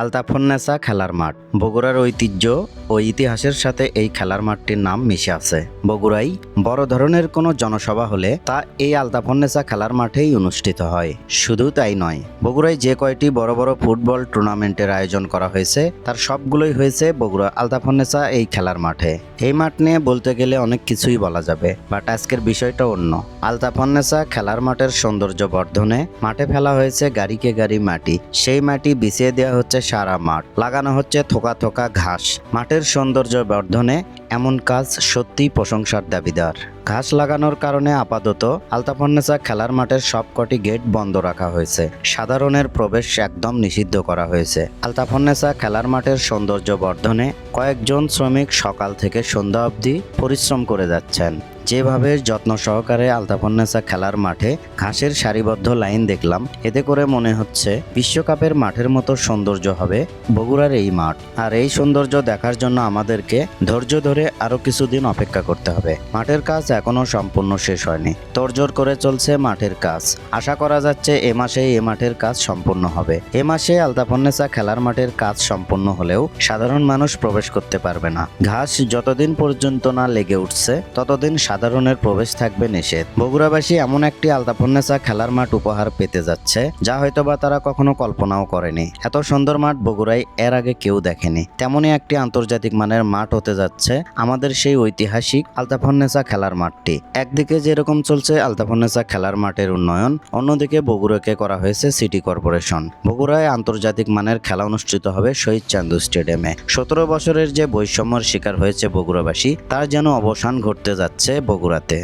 আলতাফন্নেসা খেলার মাঠ। বগুড়ার ঐতিহ্য ও ইতিহাসের সাথে এই খেলার মাঠটির নাম মিশে আছে। বগুড়াই বড় ধরনের কোনো জনসভা হলে তা এই আলতাফন্নেসা খেলার মাঠেই অনুষ্ঠিত হয়। শুধু তাই নয়, বগুড়ায় যে কয়টি বড় বড় ফুটবল টুর্নামেন্টের আয়োজন করা হয়েছে, তার সবগুলোই হয়েছে বগুড়া আলতাফন্নেসা এই খেলার মাঠে। এই মাঠ নিয়ে বলতে গেলে অনেক কিছুই বলা যাবে বাট আজকের বিষয়টা অন্য। আলতাফন্নেসা খেলার মাঠের সৌন্দর্য বর্ধনে, মাঠে ফেলা হয়েছে গাড়িকে গাড়ি মাটি। সেই মাটি বিছিয়ে দেওয়া হচ্ছে সারা মাঠ। লাগানো হচ্ছে থোকা থোকা ঘাস। মাঠের সৌন্দর্য বর্ধনে এমন কাজ সত্যিই প্রশংসার দাবিদার। ঘাস লাগানোর কারণে আপাতত আলতাফন্নেসা খেলার মাঠের সবকটি গেট বন্ধ রাখা হয়েছে। সাধারণের প্রবেশ একদম নিষিদ্ধ করা হয়েছে। আলতাফন্নেসা খেলার মাঠের সৌন্দর্য বর্ধনে কয়েকজন শ্রমিক সকাল থেকে সন্ধ্যা অবধি পরিশ্রম করে যাচ্ছেন। যেভাবে যত্ন সহকারে আলতাফন্নেসা খেলার মাঠে ঘাসের সারিবদ্ধ লাইন দেখলাম, এতে করে মনে হচ্ছে বিশ্বকাপের মাঠের মতো সৌন্দর্য হবে বগুড়ার এই মাঠ। আর এই সৌন্দর্য দেখার জন্য আমাদেরকে ধৈর্য ধরে আরও কিছুদিন অপেক্ষা করতে হবে। মাঠের কাজ এখনও সম্পূর্ণ শেষ হয়নি। তোড়জোড় করে চলছে মাঠের কাজ। আশা করা যাচ্ছে এ মাসেই এ মাঠের কাজ সম্পূর্ণ হবে। এ মাসে আলতাফন্নেসা খেলার মাঠের কাজ সম্পূর্ণ হলেও সাধারণ মানুষ প্রবেশ করতে পারবে না। ঘাস যতদিন পর্যন্ত না লেগে উঠছে, ততদিন সাধারণের প্রবেশ থাকবে নিষেধ। বগুড়াবাসী এমন একটি আলতাফন্নেসা খেলার মাঠ উপহার পেতে যাচ্ছে, যা হয়তোবা তারা কখনো কল্পনাও করেনি। এত সুন্দর মাঠ বগুড়ায় এর আগে কেউ দেখেনি। তেমনই একটি আন্তর্জাতিক মানের মাঠ হতে যাচ্ছে আমাদের সেই ঐতিহাসিক আলতাফন্নেসা খেলার মাঠটি। একদিকে যেরকম চলছে আলতাফন্নেসা খেলার মাঠের উন্নয়ন, অন্যদিকে বগুড়াকে করা হয়েছে সিটি কর্পোরেশন। বগুড়ায় আন্তর্জাতিক মানের খেলা অনুষ্ঠিত হবে শহীদ চান্দু স্টেডিয়ামে। সতেরো বছরের যে বৈষম্যের শিকার হয়েছে বগুড়াবাসী, তার যেন অবসান ঘটতে যাচ্ছে বগুড়াতে।